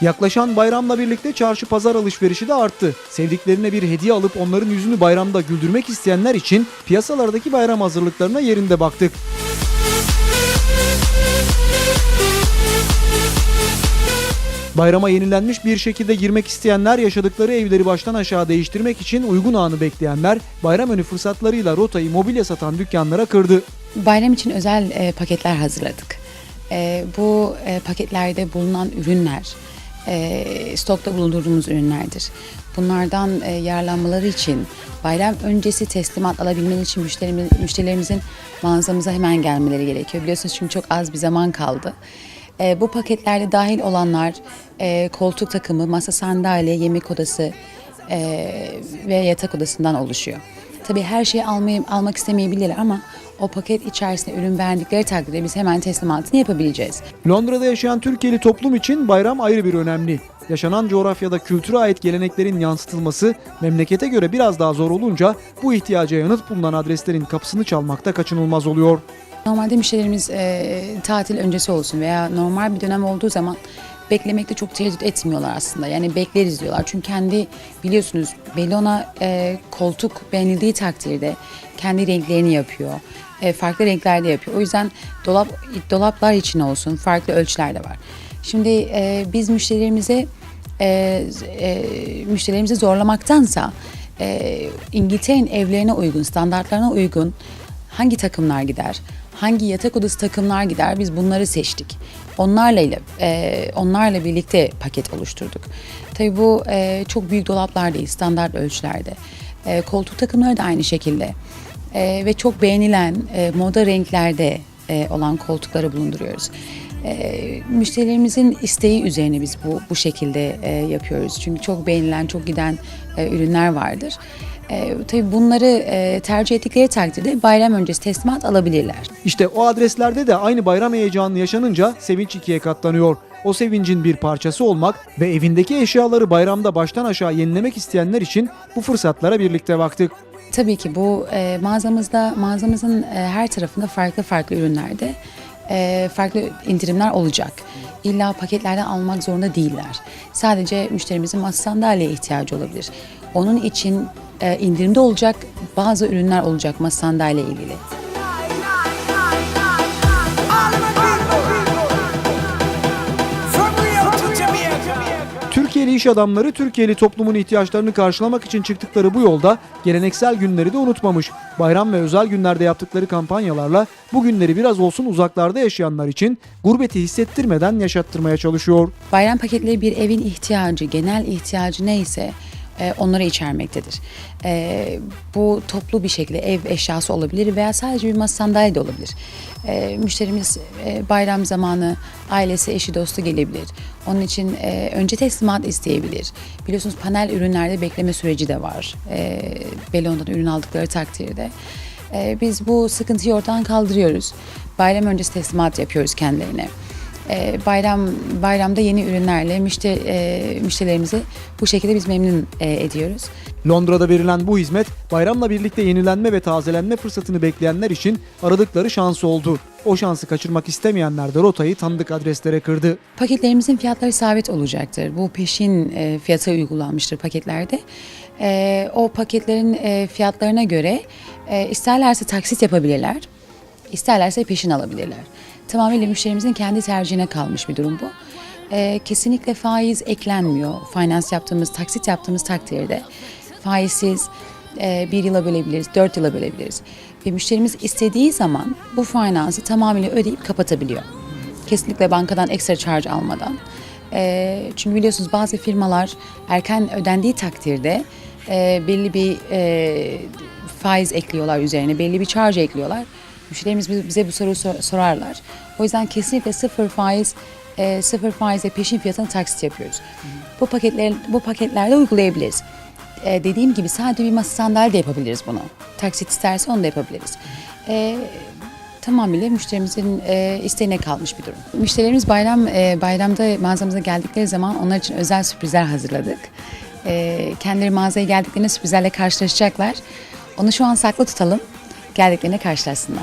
Yaklaşan bayramla birlikte çarşı pazar alışverişi de arttı. Sevdiklerine bir hediye alıp onların yüzünü bayramda güldürmek isteyenler için piyasalardaki bayram hazırlıklarına yerinde baktık. Bayrama yenilenmiş bir şekilde girmek isteyenler yaşadıkları evleri baştan aşağı değiştirmek için uygun anı bekleyenler bayram önü fırsatlarıyla rotayı mobilya satan dükkanlara kırdı. Bayram için özel e, paketler hazırladık. E, bu e, paketlerde bulunan ürünler e, stokta bulundurduğumuz ürünlerdir. Bunlardan e, yararlanmaları için bayram öncesi teslimat alabilmeleri için müşterimiz, müşterilerimizin mağazamıza hemen gelmeleri gerekiyor. Biliyorsunuz çünkü çok az bir zaman kaldı. E, bu paketlerde dahil olanlar e, koltuk takımı, masa sandalye, yemek odası e, ve yatak odasından oluşuyor. Tabii her şeyi almayı, almak istemeyebilirler ama o paket içerisinde ürün verdikleri takdirde biz hemen teslimatını yapabileceğiz. Londra'da yaşayan Türkiye'li toplum için bayram ayrı bir önemli. Yaşanan coğrafyada kültüre ait geleneklerin yansıtılması memlekete göre biraz daha zor olunca bu ihtiyaca yanıt bulunan adreslerin kapısını çalmakta kaçınılmaz oluyor. Normalde müşterilerimiz e, tatil öncesi olsun veya normal bir dönem olduğu zaman beklemekte çok tereddüt etmiyorlar aslında. Yani bekleriz diyorlar. Çünkü kendi biliyorsunuz Bellona e, koltuk beğenildiği takdirde kendi renklerini yapıyor. E, farklı renklerde yapıyor. O yüzden dolap dolaplar için olsun farklı ölçülerde var. Şimdi e, biz müşterilerimize e, e, müşterilerimizi zorlamaktansa e, İngiltere'nin evlerine uygun, standartlarına uygun hangi takımlar gider, hangi yatak odası takımlar gider biz bunları seçtik. Onlarla ile e, onlarla birlikte paket oluşturduk. Tabii bu e, çok büyük dolaplar değil, standart ölçülerde. E, koltuk takımları da aynı şekilde. E, ve çok beğenilen e, moda renklerde e, olan koltukları bulunduruyoruz. E, müşterilerimizin isteği üzerine biz bu bu şekilde e, yapıyoruz. Çünkü çok beğenilen, çok giden e, ürünler vardır. E, tabii bunları e, tercih ettikleri takdirde bayram öncesi teslimat alabilirler. İşte o adreslerde de aynı bayram heyecanı yaşanınca sevinç ikiye katlanıyor. O sevincin bir parçası olmak ve evindeki eşyaları bayramda baştan aşağı yenilemek isteyenler için bu fırsatlara birlikte baktık. Tabii ki bu e, mağazamızda mağazamızın e, her tarafında farklı farklı ürünlerde e, farklı indirimler olacak. İlla paketlerden almak zorunda değiller. Sadece müşterimizin masa sandalyeye ihtiyacı olabilir. Onun için e, indirimde olacak bazı ürünler olacak masa sandalye ilgili. Türkiye'li iş adamları Türkiye'li toplumun ihtiyaçlarını karşılamak için çıktıkları bu yolda geleneksel günleri de unutmamış. Bayram ve özel günlerde yaptıkları kampanyalarla bu günleri biraz olsun uzaklarda yaşayanlar için gurbeti hissettirmeden yaşattırmaya çalışıyor. Bayram paketleri bir evin ihtiyacı, genel ihtiyacı neyse e, onları içermektedir. E, bu toplu bir şekilde ev eşyası olabilir veya sadece bir masa sandalye de olabilir. E, müşterimiz e, bayram zamanı ailesi, eşi, dostu gelebilir. Onun için e, önce teslimat isteyebilir. Biliyorsunuz panel ürünlerde bekleme süreci de var. E, Belon'dan ürün aldıkları takdirde. E, biz bu sıkıntıyı ortadan kaldırıyoruz. Bayram öncesi teslimat yapıyoruz kendilerine. E, bayram bayramda yeni ürünlerle müşteri, e, müşterilerimizi bu şekilde biz memnun e, ediyoruz. Londra'da verilen bu hizmet bayramla birlikte yenilenme ve tazelenme fırsatını bekleyenler için aradıkları şans oldu. O şansı kaçırmak istemeyenler de rotayı tanıdık adreslere kırdı. Paketlerimizin fiyatları sabit olacaktır. Bu peşin e, fiyatı uygulanmıştır paketlerde. E, o paketlerin e, fiyatlarına göre e, isterlerse taksit yapabilirler, isterlerse peşin alabilirler. Tamamıyla müşterimizin kendi tercihine kalmış bir durum bu. E, kesinlikle faiz eklenmiyor. Finance yaptığımız, taksit yaptığımız takdirde faizsiz e, bir yıla bölebiliriz, dört yıla bölebiliriz. Ve müşterimiz istediği zaman bu finansı tamamıyla ödeyip kapatabiliyor. Kesinlikle bankadan ekstra charge almadan. E, çünkü biliyorsunuz bazı firmalar erken ödendiği takdirde e, belli bir e, faiz ekliyorlar üzerine, belli bir charge ekliyorlar. Müşterimiz bize- bu soruyu sor- sorarlar. O yüzden kesinlikle sıfır faiz, e, sıfır faizle peşin fiyatına taksit yapıyoruz. Bu paketler, bu paketlerde uygulayabiliriz. E, dediğim gibi sadece bir masa sandalye de yapabiliriz bunu. Taksit isterse onu da yapabiliriz. E, tamamıyla müşterimizin e, isteğine kalmış bir durum. Müşterilerimiz bayram e, bayramda mağazamıza geldikleri zaman onlar için özel sürprizler hazırladık. E, kendileri mağazaya geldiklerinde sürprizlerle karşılaşacaklar. Onu şu an saklı tutalım. Geldiklerinde karşılaşsınlar.